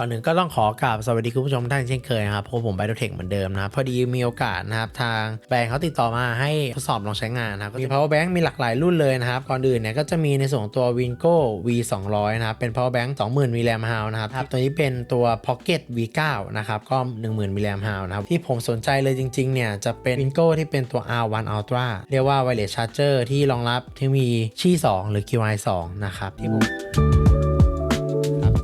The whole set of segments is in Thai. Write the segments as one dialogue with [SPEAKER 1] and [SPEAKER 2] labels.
[SPEAKER 1] ก่อนหนึ่งก็ต้องขอกราบสวัสดีคุณผู้ชมท่านเช่นเคยนะครับพบผมไบโอเทคเหมือนเดิมนะครับพอดีมีโอกาสนะครับทางแบรนด์เขาติดต่อมาให้ทดสอบลองใช้งานนะครับมี power bank มีหลากหลายรุ่นเลยนะครับก่อนอื่นเนี่ยก็จะมีในส่วนของตัว Wingo V 2 0 0นะครับเป็น power bank 20,000มิลลิแอมป์ฮาวนะครับตัวนี้เป็นตัว Pocket V 9นะครับก็ 10,000มิลลิแอมป์ฮาวนะครับที่ผมสนใจเลยจริงๆเนี่ยจะเป็น Wingo ที่เป็นตัว R1 Ultra เรียกว่า wireless charger ที่รองรับที่มีชี่2หรือ QI 2นะครับที่ผม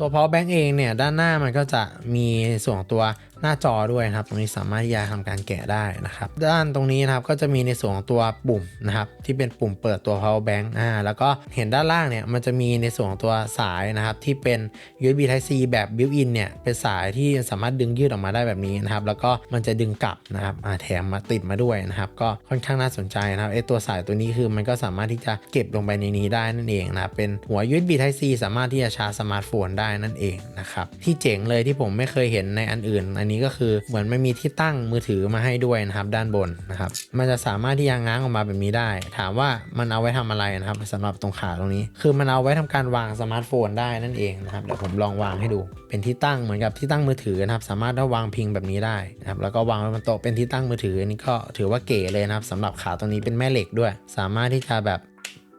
[SPEAKER 1] ตัว power bank เองเนี่ยด้านหน้ามันก็จะมีส่วนตัว หน้าจอด้วยนะครับ ตรงนี้สามารถที่จะทำการแกะได้นะครับ ด้านตรงนี้นะครับก็จะมีในส่วนของตัวปุ่มนะครับ ที่เป็นปุ่มเปิดตัว power bank อ่าแล้วก็เห็นด้านล่างเนี่ยมันจะมีในส่วนของตัวสายนะครับ ที่เป็น USB Type C แบบ built in เนี่ยเป็นสายที่สามารถดึงยืดออกมาได้แบบนี้นะครับ แล้วก็มันจะดึงกลับนะครับอ่าแถมมาติดมาด้วยนะครับ ก็ค่อนข้างน่าสนใจนะครับไอตัวสายตัวนี้คือมันก็สามารถที่จะเก็บลงไปในนี้ได้นั่นเองนะครับเป็นหัว USB Type C สามารถที่จะชาร์จสมาร์ทโฟนได้นั่นเองนะครับที่เจ๋งเลยที่ผมไม่เคยเห็นในอันอื่นอันนี้ก็คือเหมือนไม่มีที่ตั้งมือถือมาให้ด้วยนะครับด้านบนนะครับ มันจะสามารถที่จะง้างออกมาแบบนี้ได้ ถามว่ามันเอาไว้ทำอะไรนะครับสำหรับตรงขาตรงนี้ คือมันเอาไว้ทำการวางสมาร์ทโฟนได้นั่นเองนะครับเดี๋ยวผมลองวางให้ดู เป็นที่ตั้งเหมือนกับที่ตั้งมือถือนะครับ สามารถได้วางพิงแบบนี้ได้นะครับแล้วก็วางไว้บนโต๊ะเป็นที่ตั้งมือถืออันนี้ก็ถือว่าเก๋เลยนะครับสำหรับขาตรงนี้เป็นแม่เหล็กด้วย สามารถที่จะแบบ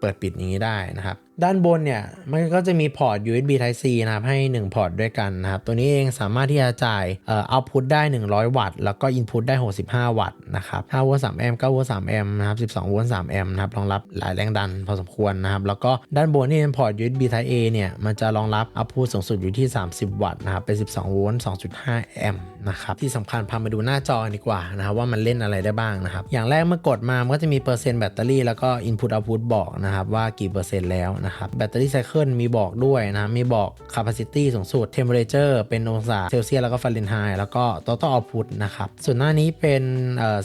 [SPEAKER 1] เปิดปิดอย่างนี้ได้นะครับ ด้านบนเนี่ยมันก็จะมีพอร์ต USB Type C นะครับให้ 1 พอร์ตด้วยกันนะครับ ตัวนี้เองสามารถที่จะจ่ายเอ่อ output ได้ 100 วัตต์ แล้วก็ input ได้ 65 วัตต์นะครับ5โวลต์3แอมป์9โวลต์3แอมป์นะครับ12โวลต์3แอมป์นะครับรองรับหลายแรงดันพอสมควรนะครับ แล้วก็ด้านบนนี่เป็นพอร์ต USB Type A เนี่ยมันจะรองรับ output สูงสุดอยู่ที่ 30 วัตต์นะครับเป็น 12โวลต์2.5แอมป์นะครับที่สำคัญพามาดูหน้าจอนดีกว่านะครับว่ามันเล่นอะไรได้บ้างนะครับอย่างแรกเมื่อกดมามันก็จะมีเปอร์เซ็นต์แบตเตอรี่แล้วก็ input output บอกนะครับว่ากี่เปอร์เซ็นต์แล้วนะครับแบตเตอรี่ไซเคิลมีบอกด้วยนะมีบอก capacity สูงสุด temperature เป็นองศาเซลเซียสแล้วก็ฟาเรนไฮต์แล้วก็ total output นะครับส่วนหน้านี้เป็น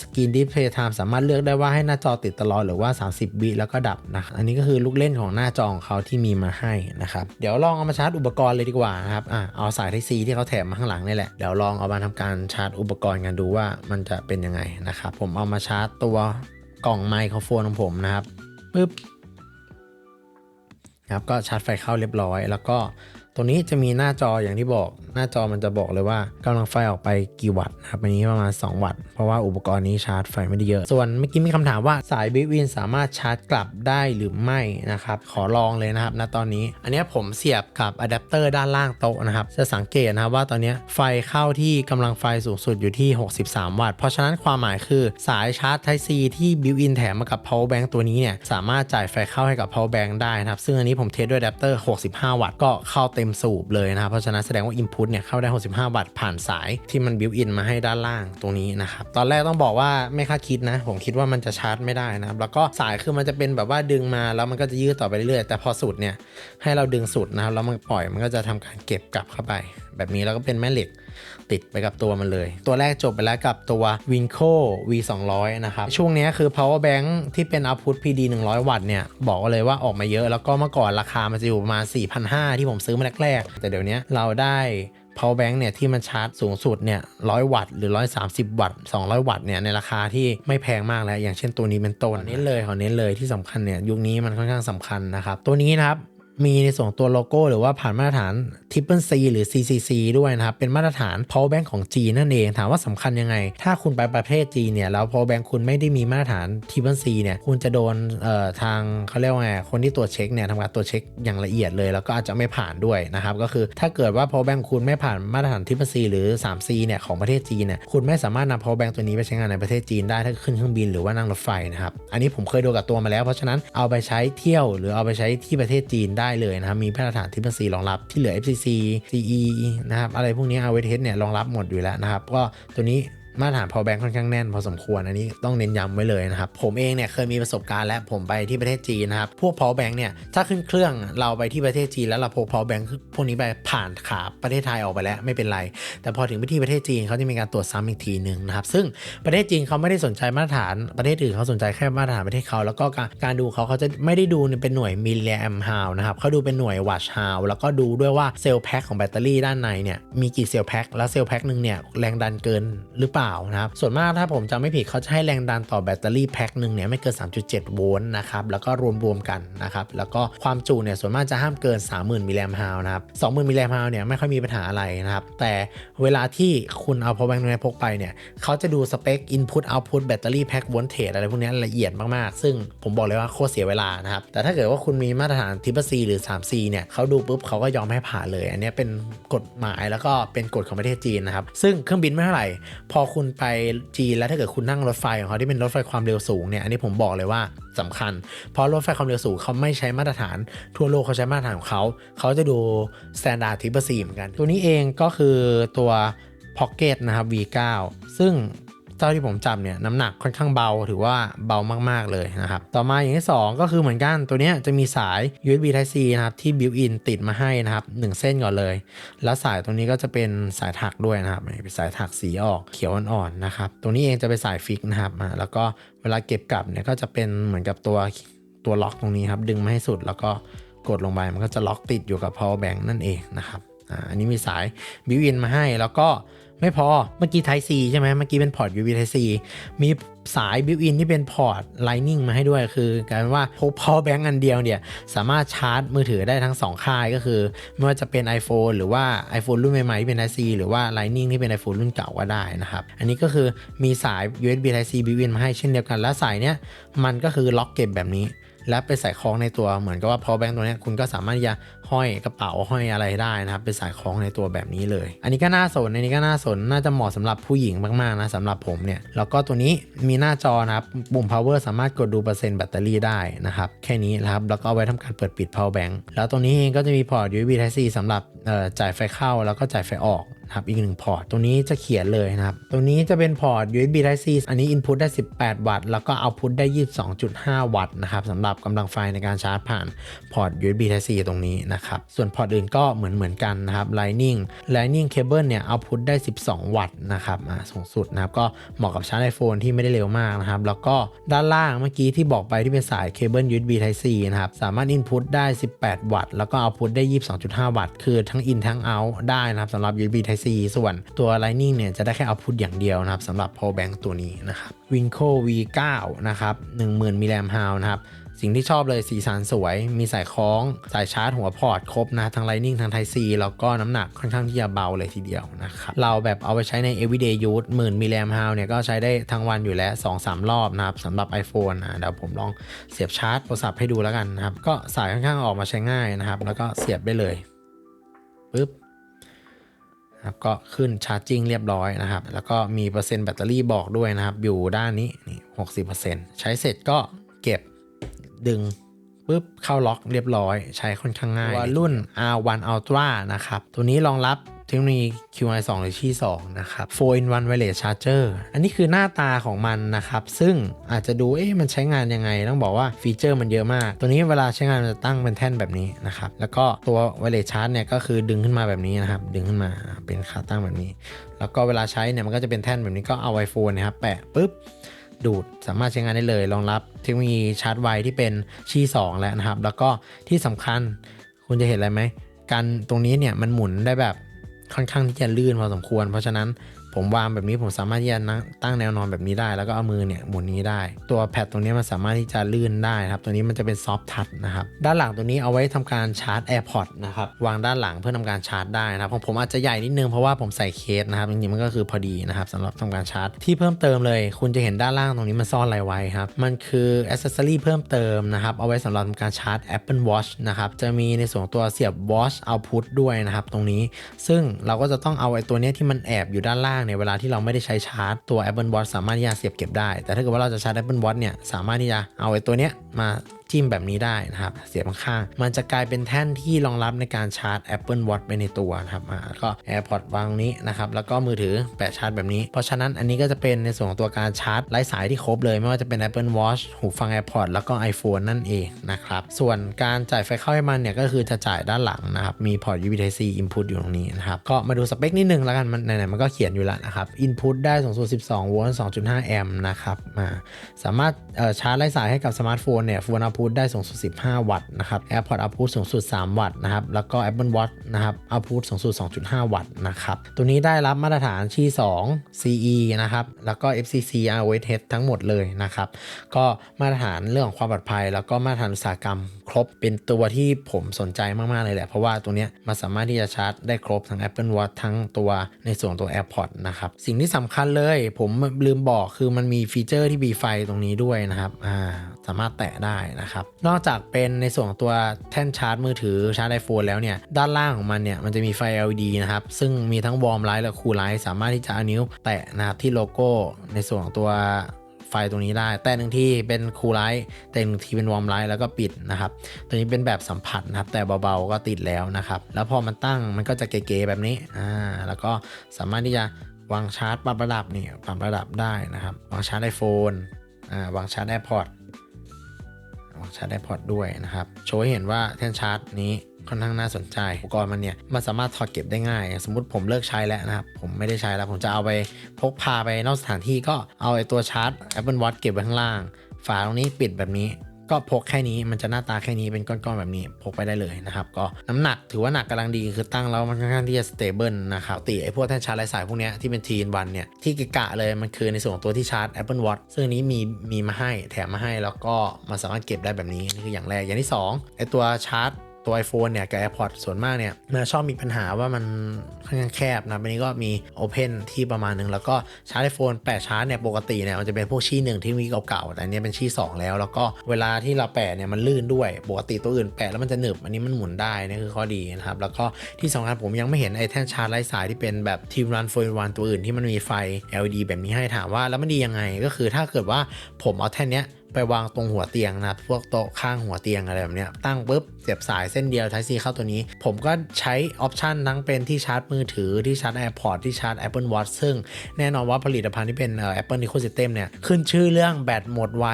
[SPEAKER 1] สกรีนดิสเพย์ไทม์สามารถเลือกได้ว่าให้หน้าจอติดตลอดหรือว่า 30 วิแล้วก็ดับนะครับอันนี้ก็คือลูกเล่นของหน้าจอของเขาที่มีมาให้นะครับเดี๋ยวลองเอามาชาร์จอุปกรณ์เลยดีกว่านะครับอะเอาสาย Type C ที่เขาแถมมาข้างหลังนี่แหละเดี๋ยวลองเอามาทำการชาร์จอุปกรณ์กันดูว่ามันจะเป็นยังไงนะครับผมเอามาชาร์จตัวกล่องไมโครโฟนของผมนะครับปึ๊บ นะครับก็ชาร์จไฟเข้าเรียบร้อย แล้วก็ ตรงนี้จะมีหน้าจออย่างที่บอก หน้าจอมันจะบอกเลยว่ากำลังไฟออกไปกี่วัตต์นะครับอันนี้ประมาณ 2 วัตต์ เพราะว่าอุปกรณ์นี้ชาร์จไฟไม่ได้เยอะ ส่วนเมื่อกี้มีคำถามว่าสายบิวินสามารถชาร์จกลับได้หรือไม่นะครับ ขอลองเลยนะครับณตอนนี้ อันนี้ผมเสียบกับอะแดปเตอร์ด้านล่างโต๊ะนะครับ จะสังเกตนะครับว่าตอนนี้ไฟเข้าที่กำลังไฟสูงสุดอยู่ที่ 63 วัตต์ เพราะฉะนั้นความหมายคือสายชาร์จ Type C ที่บิวอินแถมมากับ power bank ตัวนี้เนี่ยสามารถจ่ายไฟเข้าให้กับ power bank ได้นะครับ ซึ่งอันนี้ผมเทสด้วยอะแดปเตอร์ 65 วัตต์ก็เข้าเต็มสูบเลยนะครับเพราะฉะนั้นแสดงว่า input เนี่ยเข้าได้ 65 วัตต์ผ่านสายที่มันบิวอินมาให้ด้านล่างตรงนี้นะครับตอนแรกต้องบอกว่าไม่คาดคิดนะ ผมคิดว่ามันจะชาร์จไม่ได้นะครับแล้วก็สายคือมันจะเป็นแบบว่าดึงมาแล้วมันก็จะยืดต่อไปเรื่อยๆแต่พอสุดเนี่ยให้เราดึงสุดนะครับแล้วมันปล่อยมันก็จะทำการเก็บกลับเข้าไป แบบนี้แล้วก็เป็นแม่เหล็ก ติดไปกับตัวมันเลย ตัวแรกจบไปแล้วกับตัว Winco V 2 0 0นะครับ ช่วงนี้คือ power bank ที่เป็น output PD 100 วัตต์เนี่ย บอกเลยว่าออกมาเยอะ แล้วก็เมื่อก่อนราคามันจะอยู่ประมาณ4,500 ที่ผมซื้อมาแรกๆ แต่เดี๋ยวนี้เราได้ power bank เนี่ยที่มันชาร์จสูงสุดเนี่ย100วัตต์หรือ 130 วัตต์ 200 วัตต์เนี่ยในราคาที่ไม่แพงมากแล้ว อย่างเช่นตัวนี้เป็นต้นเน้นเลยขอเน้นเลยที่สำคัญเนี่ยยุคนี้มันค่อนข้างสำคัญนะครับตัวนี้นะครับ มีในส่วนตัวโลโก้หรือว่าผ่านมาตรฐาน Triple C หรือ CCC ด้วยนะครับ เป็นมาตรฐาน power bank ของจีนนั่นเอง ถามว่าสำคัญยังไง ถ้าคุณไปประเทศจีนเนี่ย แล้ว power bank คุณไม่ได้มีมาตรฐาน Triple C เนี่ย คุณจะโดนเอ่อทางเขาเรียกว่าไง คนที่ตรวจเช็คเนี่ยทำการตรวจเช็คอย่างละเอียดเลย แล้วก็อาจจะไม่ผ่านด้วยนะครับ ก็คือถ้าเกิดว่า power bank คุณไม่ผ่านมาตรฐาน Triple C หรือ 3C เนี่ยของประเทศจีนเนี่ย คุณไม่สามารถนำ power bank ตัวนี้ไปใช้งานในประเทศจีนได้ถ้าขึ้นเครื่องบินหรือว่านั่งรถไฟนะครับ อันนี้ผมเคยดูกับตัวมาแล้ว เพราะฉะนั้นเอาไปใช้เที่ยวหรือเอาไปใช้ที่ประเทศจีนได้ได้เลยนะครับมีมาตรฐานที่เป็น C รองรับที่เหลือ FCC CE นะครับอะไรพวกนี้ AWS เนี่ยรองรับหมดอยู่แล้วนะครับก็ตัวนี้ มาตรฐาน power bank ค่อนข้างแน่นพอสมควรอันนี้ต้องเน้นย้ำไว้เลยนะครับ ผมเองเนี่ยเคยมีประสบการณ์และผมไปที่ประเทศจีนนะครับพวก power bank เนี่ยถ้าขึ้นเครื่องเราไปที่ประเทศจีนแล้วเราพก power bank พวกนี้ไปผ่านขาประเทศไทยออกไปแล้วไม่เป็นไร แต่พอถึงไปที่ประเทศจีนเขาจะมีการตรวจซ้ำอีกทีหนึ่งนะครับซึ่งประเทศจีนเขาไม่ได้สนใจมาตรฐานประเทศอื่นเขาสนใจแค่มาตรฐานประเทศเขาแล้วก็การการดูเขาเขาจะไม่ได้ดูเป็นหน่วยมิลลิแอมฮาวนะครับเขาดูเป็นหน่วยวัตต์ฮาวแล้วก็ดูด้วยว่าเซลล์แพ็คของแบตเตอรี่ด้านในเนี่ยมีกี่เซลล์แพ็คแล้วเซลล์แพ็คหนึ่งเนี่ยแรงดันเกินหรือเปล่าล่านะครับส่วนมากถ้าผมจำไม่ผิดเขาจะให้แรงดันต่อแบตเตอรี่แพ็คหนึ่งเนี่ยไม่เกิน 3.7 โวลต์นะครับแล้วก็รวมๆกันนะครับแล้วก็ความจุเนี่ยส่วนมากจะห้ามเกิน 30,000มิลลิแอมป์ฮาวนะครับ20,000มิลลิแอมป์ฮาวเนี่ยไม่ค่อยมีปัญหาอะไรนะครับแต่เวลาที่คุณเอา power bank นี้พกไปเนี่ยเขาจะดูสเปค input output แบตเตอรี่แพ็คโวลต์เทจอะไรพวกนี้ละเอียดมากๆ ซึ่งผมบอกเลยว่าโคตรเสียเวลานะครับแต่ถ้าเกิดว่าคุณมีมาตรฐาน Type C หรือ 3C เนี่ยเขาดูปุ๊บเขาก็ยอมให้ผ่านเลย อันนี้เป็นกฎหมายแล้วก็เป็นกฎของประเทศจีนนะครับซึ่งเครื่องบินไม่เท่าไหร่พอคุณไปจีนแล้วถ้าเกิดคุณนั่งรถไฟของเขาที่เป็นรถไฟความเร็วสูงเนี่ยอันนี้ผมบอกเลยว่าสำคัญ เพราะรถไฟความเร็วสูงเขาไม่ใช้มาตรฐาน ทั่วโลกเขาใช้มาตรฐานของเขา เขาจะดูสแตนดาร์ดทิปเปอร์ซีเหมือนกัน ตัวนี้เองก็คือตัว Pocket นะครับ V9 ซึ่ง เท่าที่ผมจำเนี่ยน้ำหนักค่อนข้างเบาถือว่าเบามากๆเลยนะครับ ต่อมาอย่างที่ 2 ก็คือเหมือนกันตัวนี้จะมีสาย USB Type C นะครับที่ built in ติดมาให้นะครับ1เส้นก่อนเลย แล้วสายตรงนี้ก็จะเป็นสายถักด้วยนะครับเป็นสายถักสีออกเขียวอ่อนๆนะครับตัวนี้เองจะเป็นสายฟิกนะครับแล้วก็เวลาเก็บกลับเนี่ยก็จะเป็นเหมือนกับตัวตัวล็อกตรงนี้ครับดึงมาให้สุดแล้วก็กดลงไปมันก็จะล็อกติดอยู่กับ power bank นั่นเองนะครับอันนี้มีสาย built in มาให้แล้วก็ ไม่พอเมื่อกี้ Type C ใช่ไหมเมื่อกี้เป็นพอร์ต USB Type C มีสาย built in ที่เป็นพอร์ต Lightning มาให้ด้วย คือกลายเป็นว่าพก power bank อันเดียวเนี่ย สามารถชาร์จมือถือได้ทั้ง 2 ค่ายก็คือ ไม่ว่าจะเป็น iPhone หรือว่า iPhone รุ่นใหม่ๆที่เป็น Type C หรือว่า Lightning ที่เป็น iPhone รุ่นเก่าก็ได้นะครับ อันนี้ก็คือมีสาย USB Type C built in มาให้เช่นเดียวกันและสายเนี้ยมันก็คือล็อกเก็บแบบนี้ และไปใส่คล้องในตัวเหมือนกับว่า power bank ตัวนี้คุณก็สามารถที่จะ ห้อยกระเป๋าห้อยอะไรได้นะครับเป็นสายคล้องในตัวแบบนี้เลย อันนี้ก็น่าสนอันนี้ก็น่าสนน่าจะเหมาะสำหรับผู้หญิงมากๆนะสำหรับผมเนี่ยแล้วก็ตัวนี้มีหน้าจอนะครับปุ่ม power สามารถกดดูเปอร์เซ็นต์แบตเตอรี่ได้นะครับแค่นี้นะครับแล้วก็เอาไว้ทำการเปิดปิด power bank แล้วตัวนี้เองก็จะมีพอร์ต USB Type C สำหรับจ่ายไฟเข้าแล้วก็จ่ายไฟออก นะครับอีกหนึ่งพอร์ตตัวนี้จะเขียนเลยนะครับ ตัวนี้จะเป็นพอร์ต USB Type C อันนี้ input ได้ 18 วัตต์ แล้วก็ output ได้ 22.5 วัตต์นะครับสำหรับกำลังไฟในการชาร์จผ่านพอร์ต USB Type C ตรงนี้นะครับ ส่วนพอร์ตอื่นก็เหมือนเหมือนกันนะครับ Lightning Lightning Cable เนี่ย output ได้ 12 วัตต์นะครับอ่าสูงสุดนะครับ ก็เหมาะกับชาร์จ iPhone ที่ไม่ได้เร็วมากนะครับ แล้วก็ด้านล่างเมื่อกี้ที่บอกไปที่เป็นสายเคเบิล USB Type C นะครับ สามารถ input ได้ 18 วัตต์ แล้วก็ output ได้ 22.5 วัตต์ คือทั้ง in ทั้ง out ได้นะครับสำหรับ USB Type C ส่วนตัว Lightning เนี่ยจะได้แค่ output อย่างเดียวนะครับสำหรับ power bank ตัวนี้นะครับ Winco V9 นะครับ10,000มิลลิแอมป์ฮาวนะครับสิ่งที่ชอบเลยสีสันสวย มีสายคล้อง สายชาร์จหัวพอร์ตครบนะ ทั้ง Lightning ทั้ง Type C แล้วก็น้ำหนักค่อนข้างที่จะเบาเลยทีเดียวนะครับ เราแบบเอาไปใช้ใน everyday use หมื่นมิลลิแอมป์ฮาวเนี่ยก็ใช้ได้ทั้งวันอยู่แล้ว 2-3 รอบนะครับสำหรับ iPhone นะเดี๋ยวผมลองเสียบชาร์จโทรศัพท์ให้ดูแล้วกันนะครับ ก็สายค่อนข้างออกมาใช้ง่ายนะครับ แล้วก็เสียบได้เลยปึ๊บ ครับก็ขึ้นชาร์จิ่งเรียบร้อยนะครับ แล้วก็มีเปอร์เซ็นต์แบตเตอรี่บอกด้วยนะครับ อยู่ด้านนี้นี่หกสิบเปอร์เซ็นต์ใช้เสร็จก็เก็บดึงปุ๊บเข้าล็อกเรียบร้อย ใช้ค่อนข้างง่ายตัวรุ่น R1 Ultra นะครับ ตัวนี้รองรับ เทคโนโลยี QI 2หรือที่2นะครับ4 in 1 wireless charger อันนี้คือหน้าตาของมันนะครับ ซึ่งอาจจะดูเอ๊ะมันใช้งานยังไง ต้องบอกว่าฟีเจอร์มันเยอะมาก ตัวนี้เวลาใช้งานมันจะตั้งเป็นแท่นแบบนี้นะครับ แล้วก็ตัว wireless charge เนี่ยก็คือดึงขึ้นมาแบบนี้นะครับ ดึงขึ้นมาเป็นขาตั้งแบบนี้ แล้วก็เวลาใช้เนี่ยมันก็จะเป็นแท่นแบบนี้ก็เอา iPhone นะครับแปะปุ๊บดูดสามารถใช้งานได้เลยรองรับเทคโนโลยีชาร์จไวที่เป็นชี2แล้วนะครับ แล้วก็ที่สำคัญคุณจะเห็นอะไรไหมการตรงนี้เนี่ยมันหมุนได้แบบ ค่อนข้างที่จะลื่นพอสมควร เพราะฉะนั้น ผมวางแบบนี้ผมสามารถที่จะนั่งตั้งแนวนอนแบบนี้ได้ แล้วก็เอามือเนี่ยหมุนนี้ได้ ตัวแพดตรงนี้มันสามารถที่จะลื่นได้ครับ ตัวนี้มันจะเป็นซอฟทัชนะครับ ด้านหลังตัวนี้เอาไว้ทำการชาร์จ AirPods นะครับ วางด้านหลังเพื่อทำการชาร์จได้นะครับของผมอาจจะใหญ่นิดนึงเพราะว่าผมใส่เคสนะครับจริงๆมันก็คือพอดีนะครับสำหรับทำการชาร์จ ที่เพิ่มเติมเลย คุณจะเห็นด้านล่างตรงนี้มันซ่อนอะไรไว้ครับ มันคืออ c เซอรี่เพิ่มเติมนะครับ เอาไว้สำหรับการชาร์จ Apple Watch นะครับ จะมีในส่วนตัวเสียบ Watch Output ด้วยนะครับตรงนี้ ซึ่งเราก็จะต้องเอาไอ้ตัวนี้ที่มันแอบอยู่ด้านล่างเนี่ยเวลาที่เราไม่ได้ใช้ชาร์จตัว Apple Watch สามารถที่จะเสียบเก็บได้ แต่ถ้าเกิดว่าเราจะชาร์จ Apple Watch เนี่ยสามารถที่จะเอาไอ้ตัวเนี้ยมา จิ้มแบบนี้ได้นะครับ เสียบข้าง มันจะกลายเป็นแท่นที่รองรับในการชาร์จ Apple Watch ไปในตัวนะครับอ่าก็ AirPods วางนี้นะครับแล้วก็มือถือแปะชาร์จแบบนี้ เพราะฉะนั้นอันนี้ก็จะเป็นในส่วนของตัวการชาร์จไร้สายที่ครบเลย ไม่ว่าจะเป็น Apple Watch หูฟัง AirPods แล้วก็ iPhone นั่นเองนะครับส่วนการจ่ายไฟเข้าให้มันเนี่ยก็คือจะจ่ายด้านหลังนะครับมีพอร์ต USB Type C input อยู่ตรงนี้นะครับก็มาดูสเปคนิดนึงแล้วกันมันไหนๆมันก็เขียนอยู่แล้วนะครับ input ได้สูงสุด12โวลต์2.5 แอมป์นะครับมาสามารถชาร์จไร้สายให้กับสมาร์ทโฟนเนี่ย Phone Output output ได้สูงสุด 15 วัตต์นะครับ AirPods output สูงสุด 3 วัตต์นะครับ แล้วก็ Apple Watch นะครับ output สูงสุด 2.5 วัตต์นะครับ ตัวนี้ได้รับมาตรฐานที่ 2 CE นะครับ แล้วก็ FCC ROS ทั้งหมดเลยนะครับ ก็มาตรฐานเรื่องของความปลอดภัย แล้วก็มาตรฐานอุตสาหกรรมครบ เป็นตัวที่ผมสนใจมาก ๆ เลยแหละ เพราะว่าตัวเนี้ยมันสามารถที่จะชาร์จได้ครบทั้ง Apple Watch ทั้งตัวในส่วนตัว AirPods นะครับ สิ่งที่สำคัญเลยผมลืมบอกคือมันมีฟีเจอร์ที่มีไฟตรงนี้ด้วยนะครับอ่าสามารถแตะได้นะครับ นอกจากเป็นในส่วนตัวแท่นชาร์จมือถือชาร์จ iPhone แล้วเนี่ย ด้านล่างของมันเนี่ย มันจะมีไฟ LED นะครับ ซึ่งมีทั้งวอร์มไลท์และคูลไลท์สามารถที่จะเอานิ้วแตะนะครับที่โลโก้ในส่วนตัว ไฟตรงนี้ได้ แต่หนึ่งที่เป็นคูลไลท์แต่หนึ่งที่เป็นวอร์มไลท์แล้วก็ปิดนะครับ ตัวนี้เป็นแบบสัมผัสนะครับ แต่เบาๆก็ติดแล้วนะครับ แล้วพอมันตั้งมันก็จะเก๋ๆแบบนี้อ่าแล้วก็สามารถที่จะวางชาร์จปรับระดับนี่ปรับระดับได้นะครับ วางชาร์จไอโฟนอ่าวางชาร์จแอร์พอร์ตวางชาร์จแอร์พอร์ตด้วยนะครับ โชว์ให้เห็นว่าแท่นชาร์จนี้ ค่อนข้างน่าสนใจอุปกรณ์มันเนี่ยมันสามารถถอดเก็บได้ง่าย สมมติผมเลิกใช้แล้วนะครับ ผมไม่ได้ใช้แล้ว ผมจะเอาไปพกพาไปนอกสถานที่ก็เอาไอ้ตัวชาร์จ Apple Watch เก็บไว้ข้างล่าง ฝาตรงนี้ปิดแบบนี้ก็พกแค่นี้มันจะหน้าตาแค่นี้เป็นก้อนๆแบบนี้พกไปได้เลยนะครับ ก็น้ำหนักถือว่าหนักกำลังดีคือตั้งแล้วมันค่อนข้างที่จะสเตเบิลนะครับติไอ้พวกแท่นชาร์จไร้สายพวกนี้ที่เป็นทีนวันเนี่ยที่กะกะเลยมันคือในส่วนของตัวที่ชาร์จ Apple Watch ซึ่งนนี้มีมีมาให้แถมมาให้แล้วก็มันสามารถเก็บได้แบบนี้นี่คืออย่างแรกอย่างที่สองไอ้ตัวชาร์จ ตัว iPhone เนี่ย กับ AirPods ส่วนมากเนี่ยมันชอบมีปัญหาว่ามันค่อนข้างแคบนะอันนี้ก็มี Open ที่ประมาณหนึง แล้วก็ชาร์จ iPhone แปะชาร์จเนี่ย ปกติเนี่ย มันจะเป็นพวกชี้หนึ่งที่มีเก่าๆ แต่อันนี้เป็นชี้ 2 แล้ว แล้วก็เวลาที่เราแปะเนี่ย มันลื่นด้วย ปกติตัวอื่นแปะแล้วมันจะหนึบ อันนี้มันหมุนได้นี่คือข้อดีนะครับ แล้วก็ที่สำคัญผมยังไม่เห็นไอ้แท่นชาร์จไร้สายที่เป็นแบบ Team Run for One ตัวอื่นที่มันมีไฟ LED แบบนี้ให้ถามว่าแล้วมันดียังไงก็คือถ้าเกิดว่าผมเอาแท่นเนี้ย ไปวางตรงหัวเตียงนะครับพวกโต๊ะข้างหัวเตียงอะไรแบบเนี้ยตั้งปุ๊บเสียบสายเส้นเดียว Type C เข้าตัวนี้ ผมก็ใช้ออปชันทั้งเป็นที่ชาร์จมือถือที่ชาร์จ AirPods ที่ชาร์จ Apple Watch ซึ่งแน่นอนว่าผลิตภัณฑ์ที่เป็นเอ่อ Apple Ecosystem เนี่ยขึ้นชื่อเรื่องแบตหมดไว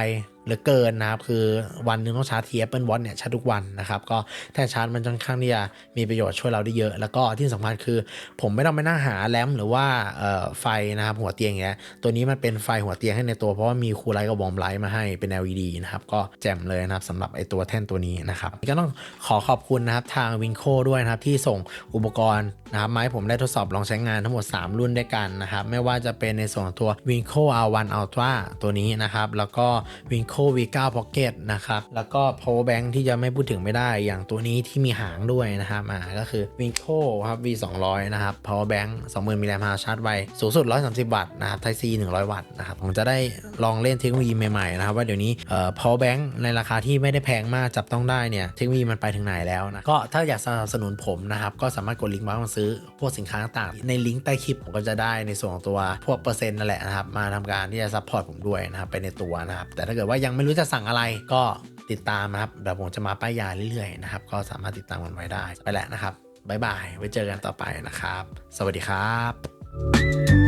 [SPEAKER 1] เหลือเกินนะครับ คือวันหนึ่งต้องชาร์จที Apple Watch เนี่ยชาร์จทุกวันนะครับ ก็แท่นชาร์จมันค่อนข้างที่จะมีประโยชน์ช่วยเราได้เยอะ แล้วก็ที่สำคัญคือ ผมไม่ต้องไปนั่งหาแลมหรือว่าไฟนะครับหัวเตียงอย่างเงี้ยตัวนี้มันเป็นไฟหัวเตียงให้ในตัวเพราะว่ามีคูลไลท์กับวอร์มไลท์มาให้เป็น LED นะครับก็แจ่มเลยนะครับสำหรับไอตัวแท่นตัวนี้นะครับก็ต้องขอขอบคุณนะครับทางวินโคด้วยนะครับที่ส่งอุปกรณ์นะครับมาให้ผมได้ทดสอบลองใช้งานทั้งหมด 3 รุ่นด้วยกันนะครับไม่ว่าจะเป็นในส่วนตัว w i n c o R1 Ultra ตัวนี้นะครับแล้วก็ w i n c o V9 Pocket นะครับ แล้วก็ power bank ที่จะไม่พูดถึงไม่ได้ อย่างตัวนี้ที่มีหางด้วยนะครับอ่าก็คือ w i n c o ครับ V200 นะครับ power bank 20,000มิลลิแอมป์ชาร์จไว สูงสุด 130 วัตต์นะครับ Type C 100 วัตต์นะครับ ผมจะได้ลองเล่นเทคโนโลยีใหม่ๆนะครับ ว่าเดี๋ยวนี้เอ่อ power bank ในราคาที่ไม่ได้แพงมากจับต้องได้เนี่ย เทคโนโลยีมันไปถึงไหนแล้วนะ ก็ถ้าอยากสนับสนุนผมนะครับ ก็สามารถกดลิงก์มาซื้อ วกสินค้าต่างๆ ในลิงก์ใต้คลิปผมก็จะได้ในส่วนของตัวพวกเปอร์เซ็นต์นั่นแหละนะครับ มาทำการที่จะซัพพอร์ตผมด้วยนะครับไปในตัวนะครับ แต่ถ้าเกิดว่ายังไม่รู้จะสั่งอะไรก็ติดตามนะครับเดี๋ยวผมจะมาป้ายยาเรื่อยๆนะครับก็สามารถติดตามกันไว้ได้ไปแหละนะครับบ๊ายบายไว้เจอกันต่อไปนะครับ สวัสดีครับ